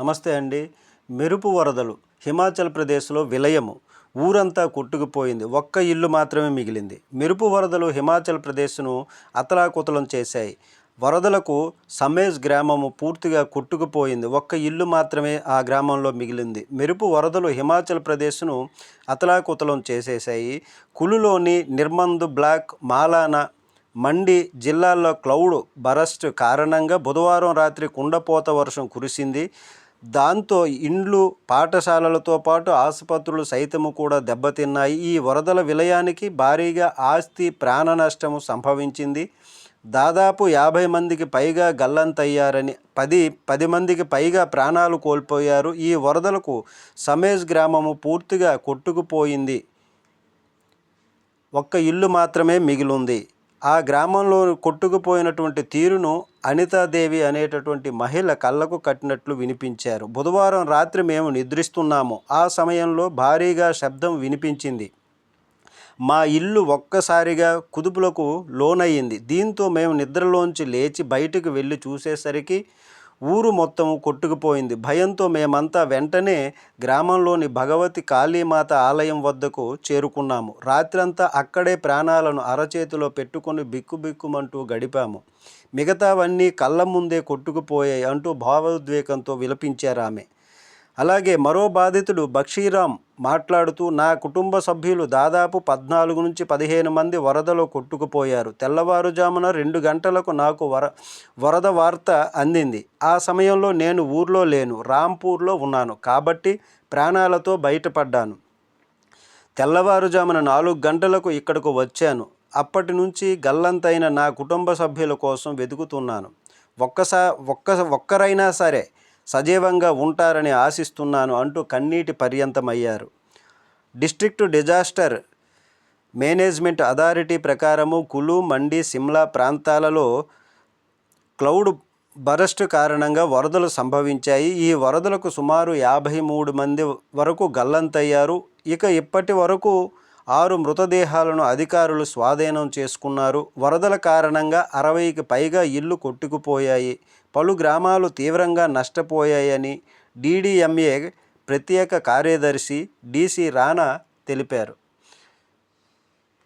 నమస్తే అండి. మెరుపు వరదలు హిమాచల్ ప్రదేశ్లో విలయము. ఊరంతా కొట్టుకుపోయింది. ఒక్క ఇల్లు మాత్రమే మిగిలింది. మెరుపు వరదలు హిమాచల్ ప్రదేశ్ను అతలాకుతలం చేశాయి. వరదలకు సమేజ్ గ్రామము పూర్తిగా కొట్టుకుపోయింది. ఒక్క ఇల్లు మాత్రమే ఆ గ్రామంలో మిగిలింది. మెరుపు వరదలు హిమాచల్ ప్రదేశ్ను అతలాకుతలం చేసేశాయి. కులులోని నిర్మందు బ్లాక్ మాలానా మండి జిల్లాల్లో క్లౌడ్ బరస్ట్ కారణంగా బుధవారం రాత్రి కుండపోత వర్షం కురిసింది. దాంతో ఇండ్లు పాఠశాలలతో పాటు ఆసుపత్రులు సైతము కూడా దెబ్బతిన్నాయి. ఈ వరదల విలయానికి భారీగా ఆస్తి ప్రాణ నష్టము సంభవించింది. దాదాపు యాభై మందికి పైగా గల్లంతయ్యారని పది పది మందికి పైగా ప్రాణాలు కోల్పోయారు. ఈ వరదలకు సమేజ్ గ్రామము పూర్తిగా కొట్టుకుపోయింది. ఒక్క ఇల్లు మాత్రమే మిగిలింది. ఆ గ్రామంలో కొట్టుకుపోయినటువంటి తీరును అనితాదేవి అనేటటువంటి మహిళ కళ్ళకు కట్టినట్లు వినిపించారు. బుధవారం రాత్రి మేము నిద్రిస్తున్నాము. ఆ సమయంలో భారీగా శబ్దం వినిపించింది. మా ఇల్లు ఒక్కసారిగా కుదుపులకు లోనయ్యింది. దీంతో మేము నిద్రలోంచి లేచి బయటకు వెళ్ళి చూసేసరికి ఊరు మొత్తం కొట్టుకుపోయింది. భయంతో మేమంతా వెంటనే గ్రామంలోని భగవతి కాళీమాత ఆలయం వద్దకు చేరుకున్నాము. రాత్రంతా అక్కడే ప్రాణాలను అరచేతిలో పెట్టుకొని బిక్కుబిక్కుమంటూ గడిపాము. మిగతావన్నీ కళ్ళ ముందే కొట్టుకుపోయాయి అంటూ భావోద్వేగంతో విలపించారు ఆమె అలాగే మరో బాధితుడు బక్షీరామ్ మాట్లాడుతూ నా కుటుంబ సభ్యులు దాదాపు పద్నాలుగు నుంచి పదిహేను మంది వరదలో కొట్టుకుపోయారు. తెల్లవారుజామున రెండు గంటలకు నాకు వర వరద వార్త అందింది. ఆ సమయంలో నేను ఊర్లో లేను రాంపూర్లో ఉన్నాను. కాబట్టి ప్రాణాలతో బయటపడ్డాను. తెల్లవారుజామున నాలుగు గంటలకు ఇక్కడకు వచ్చాను. అప్పటి నుంచి గల్లంతైన నా కుటుంబ సభ్యుల కోసం వెతుకుతున్నాను. ఒక్కసా ఒక్క ఒక్కరైనా సరే సజీవంగా ఉంటారని ఆశిస్తున్నాను అంటూ కన్నీటి పర్యంతమయ్యారు. డిస్ట్రిక్ట్ డిజాస్టర్ మేనేజ్మెంట్ అథారిటీ ప్రకారము కులు మండి సిమ్లా ప్రాంతాలలో క్లౌడ్ బరస్ట్ కారణంగా వరదలు సంభవించాయి. ఈ వరదలకు సుమారు యాభై మూడు మంది వరకు గల్లంతయ్యారు. ఇక ఇప్పటి వరకు ఆరు మృతదేహాలను అధికారులు స్వాధీనం చేసుకున్నారు. వరదల కారణంగా అరవైకి పైగా ఇల్లు కొట్టుకుపోయాయి. పలు గ్రామాలు తీవ్రంగా నష్టపోయాయని డీడీఎంఏ ప్రత్యేక కార్యదర్శి డీసీ రాణా తెలిపారు.